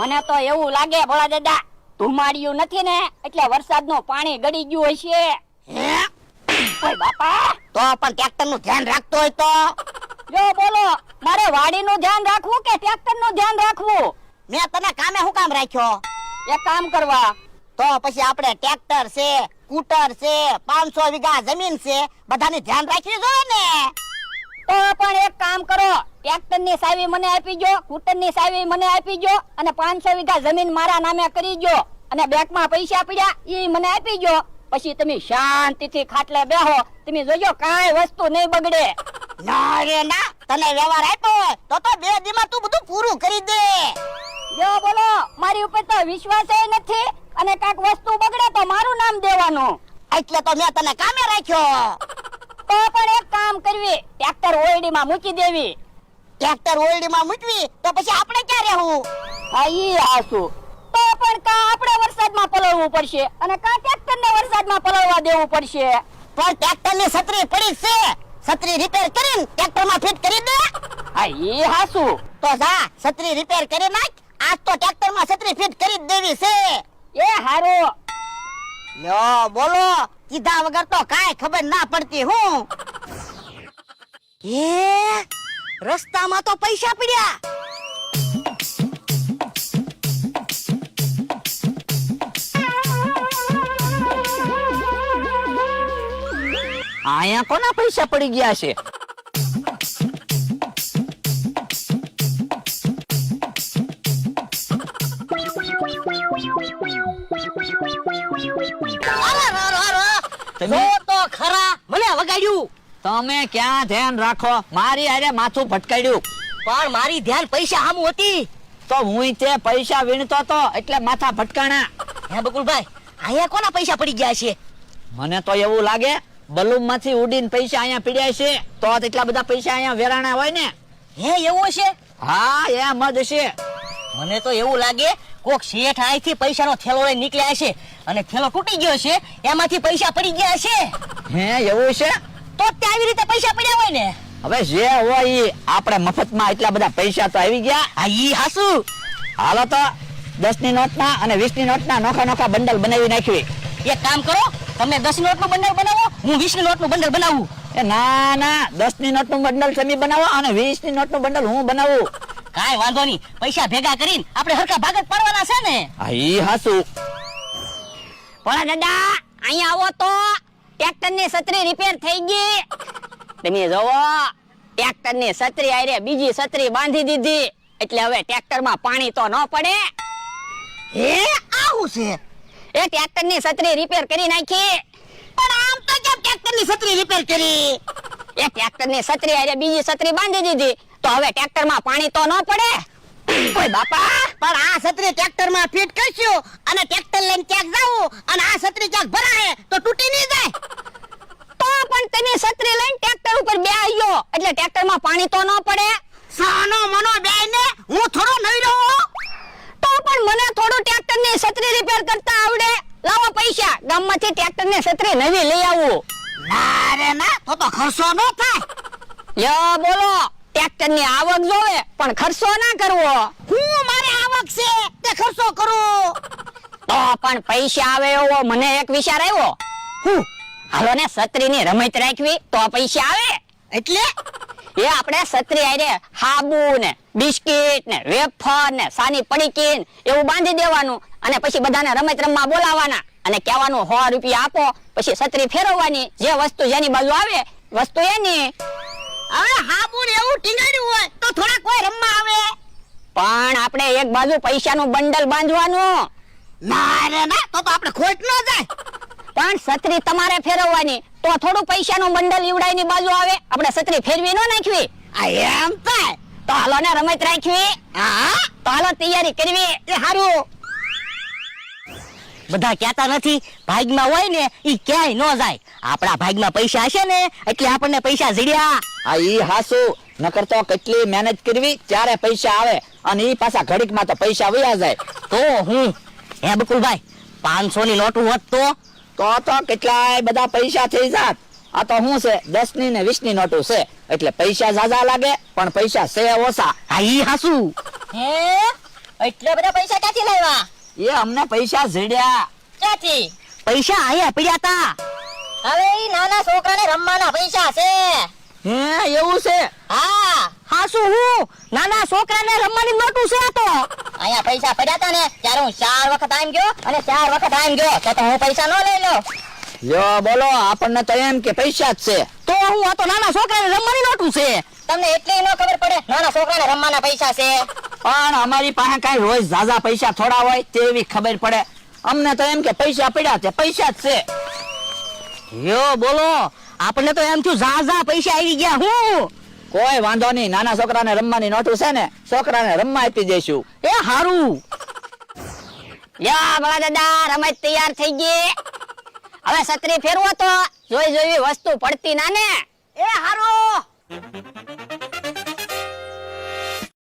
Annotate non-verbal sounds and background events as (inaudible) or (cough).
મને તો એવું લાગે ભોળા દાદા ધુમાડ્યું નથી ને એટલે વરસાદનું પાણી ગળી ગયું હશે. હે? ઓય બાપા. તો પણ ટ્રેક્ટરનું ધ્યાન રાખતો હોય તો? જો બોલો મારે વાડીનું ધ્યાન રાખવું કે ટ્રેક્ટરનું ધ્યાન રાખવું? મેં તને કામે શું કામ રાખ્યો? એક કામ કરવા. તો પછી આપણે ટ્રેક્ટર છે સ્કૂટર છે પાંચસો વીઘા જમીન છે બધાને ધ્યાન રાખવી જોઈએ ને? તો પણ એક કામ કરો ટ્રેક્ટરની સાવી મને આપી જો ની સાવી મને આપી જો અને પાંચસો વીઘા જમીન મારા નામે કરી જો અને બેંકમાં પૈસા પડ્યા એ મને આપી જો પછી તમે શાંતિથી ખાટલે બેહો. તમે જોજો કાંઈ વસ્તુ નહીં બગડે. ના રે ના. તને વ્યવહાર આપ્યો હોય તો તો બે દીમાં તું બધું પૂરું કરી દે. જો બોલો મારી ઉપર તો વિશ્વાસ નથી અને કાંઈક વસ્તુ બગડે તો મારું નામ દેવાનું. એટલે તો મેં તને કામે રાખ્યો. તો પણ એક કામ કરવી ટ્રેક્ટર ઓયડીમાં મૂકી દેવી. ટ્રેક્ટર ઓલડીમાં મૂકવી તો પછી આપણે ક્યાં રહેવું? હા ઈ તો પણ કા આપણે વરસાદમાં પલળવું પડશે અને કા ટ્રેક્ટરને વરસાદમાં પલળવા દેવું પડશે? પણ ટ્રેક્ટરની છત્રી પડી છે. છત્રી રિપેર કરીને ટ્રેક્ટરમાં ફિટ કરી દે. હા ઈ હાસુ તો જા છત્રી રિપેર કરી નાખ. આજ તો ટ્રેક્ટરમાં છત્રી ફિટ કરી દેવી છે. એ હારો. લ્યો બોલો કીધા વગર તો કાંઈ ખબર ના પડતી હું. (laughs) એ રસ્તામાં તો પૈસા પડ્યા. અહીંયા કોના પૈસા પડી ગયા છે? તમે- તો ખરા મને વગાડ્યું. તમે ક્યાં ધ્યાન રાખો? મારી હારે માથું ભટકાડ્યું પણ મારી ધ્યાન પૈસા હામું હતી. તો હું તે પૈસા વીણતો તો એટલે માથા ભટકાણા. હે બકુલભાઈ અહીંયા કોના પૈસા પડી ગયા છે? મને તો એવું લાગે બલૂમમાંથી ઉડીને પૈસા અહીંયા પીડ્યા છે તો એટલા બધા પૈસા અહીંયા વેરાણા હોય ને? હે એવું છે હા એ મદ છે. મને તો એવું લાગે કોક શેઠ અહીંથી પૈસાનો થેલો લઈ નીકળ્યા છે અને થેલો તૂટી ગયો છે એમાંથી પૈસા પડી ગયા છે. હે એવું છે? તો તે આવી રીતે પૈસા પડ્યા હોય ને? હવે જે હોય ઈ આપણે મફતમાં એટલા બધા પૈસા તો આવી ગયા. આ ઈ હાસુ. હાલો તો દસની નોટ ના અને વીસની નોટના નોખા નોખા બંડલ બનાવી નાખવી. એક કામ કરો તમે દસ નોટનું બંડલ બનાવો હું વીસની નોટનું બંડલ બનાવું. એ ના ના દસની નોટનું બંડલ તમે બનાવો અને વીસની નોટનું બંડલ હું બનાવું. કાંઈ વાંધો નહીં પૈસા ભેગા કરીને આપણે હરખા ભાગત પાડવાના છે ને? હા ઈ હાસુ. પણ દાદા અહીંયા આવો તો. ટ્રેક્ટરની છત્રી રિપેર થઈ ગઈ. તમે જોવો ટ્રેક્ટરની છત્રી આરે બીજી છત્રી બાંધી દીધી. એટલે હવે ટ્રેક્ટરમાં પાણી તો ન પડે. હે? આવું છે? એ ટ્રેક્ટરની છત્રી રિપેર કરી નાખી. પણ આમ તો કેમ ટ્રેક્ટરની છત્રી રિપેર કરી? એ ટ્રેક્ટરની છત્રી આરે બીજી છત્રી બાંધી દીધી. તો હવે ટ્રેક્ટરમાં પાણી તો ન પડે. ઓય બાપા પણ આ છત્રી ટ્રેક્ટરમાં ફિટ કરશું અને ટ્રેક્ટર લઈને ક્યાંક જાવું અને આ છત્રી ક્યાંક ભરાય તો તૂટી નહીં જાય. તો પણ તમે છત્રી લઈને ટ્રેક્ટર ઉપર બેહ્યો એટલે ટ્રેક્ટરમાં પાણી તો ન પડે. સાનો મનો બેને હું થોડો નવી રહું. તો પણ મને થોડું ટ્રેક્ટરની છત્રી રિપેર કરતા આવડે. લાવો પૈસા. ગામમાંથી ટ્રેક્ટરની છત્રી નવી લઈ આવું. ના રે ના તો તો ખર્ચો ન થાય. યો બોલો. ટ્રેક્ટરની આવક જોવે પણ ખર્ચો ના કરવો. હું મારે આવક છે તે ખર્ચો કરું. તો પણ પૈસા આવે એવો મને એક વિચાર આવ્યો. હું હાલો ને છત્રીની રમત રાખવી તો પૈસા આવે. એટલે? એ આપણે સત્રી આરે હાબુ ને બિસ્કિટ ને વેફર ને સાની પડીકી ને એવું બાંધી દેવાનું અને પછી બધાને રમત રમવા બોલાવવાના અને કહેવાનું સો રૂપિયા આપો પછી છત્રી ફેરવવાની. જે વસ્તુ જેની બાજુ આવે વસ્તુ એની. હવે હાબુ ને એવું ટીંગાડ્યું હોય તો થોડા કોઈ રમવા આવે. પણ આપણે એક બાજુ પૈસાનું બંડલ બાંધવાનું. ના રે ના તો તો આપણે ખોટ ન જાય. પણ છત્રી તમારે ફેરવવાની. તો થોડું પૈસાનું બંડલ ઈવડાઈની બાજુ આવે. આપણે છત્રી ફેરવી ન નાખવી. આ એમ થાય? તો હાલો ને રમત રાખવી. હા? તો હાલો તૈયારી કરવી. એ હારું. બધા કહેતા નથી ભાગમાં હોય ને એ ક્યાંય ન જાય. આપણા ભાગમાં પૈસા હશે ને એટલે આપણને પૈસા જીડ્યા આ ઈ હાસુ. નકર તો કેટલી મહેનત કરવી ત્યારે પૈસા આવે. અને ઈ પાછા ઘડીકમાં તો પૈસા વયા જાય. તો હું હે બકુલભાઈ પાંચસો ની નોટું હોત તો? તો તો કેટલાય બધા પૈસા થઈ જાત. આ તો શું છે દસની ને વીસની નોટું છે. એટલે પૈસા ઝાઝા લાગે પણ પૈસા છે ઓછા. હા ઈ હાસુ. હે? એટલા બધા પૈસા ક્યાંથી લાવ્યા? એ અમને પૈસા ઝડ્યા. ક્યાંથી? પૈસા અહીંયા પડ્યા હતા હવે ઈ નાના છોકરાને રમવાના પૈસા છે. હે એવું છે? હા. હા શું હું? નાના છોકરાને રમવાની નોટું છે આ તો. અહીંયા પૈસા પડ્યા હતા ને ત્યારે હું ચાર વખત આમ ગયો અને ચાર વખત આમ ગયો. તો તો હું પૈસા ન લઈ લો લ્યો બોલો આપણને તો એમ કે પૈસા જ છે. તો હું આ તો નાના છોકરાને રમવાની નોટું છે. તમને એટલી ન ખબર પડે નાના છોકરાને રમવાના પૈસા છે. પણ અમારી પાસે કઈ રોજ ઝાઝા પૈસા થોડા હોય તેવી ખબર પડે. અમને તો એમ કે પૈસા પડ્યા છે પૈસા જ છે. યો બોલો આપણે તો એમ થયું ઝા ઝા પૈસા આવી ગયા હું. કોઈ વાંધો નહીં નાના છોકરાને રમવાની નોટું છે ને છોકરાને રમવા આપી દઈશું. એ હારું. યા ભલા દાદા રમત તૈયાર થઈ ગઈ. હવે છત્રી ફેરવો તો જોઈ જોઈ વસ્તુ પડતી ના ને. એ હારું.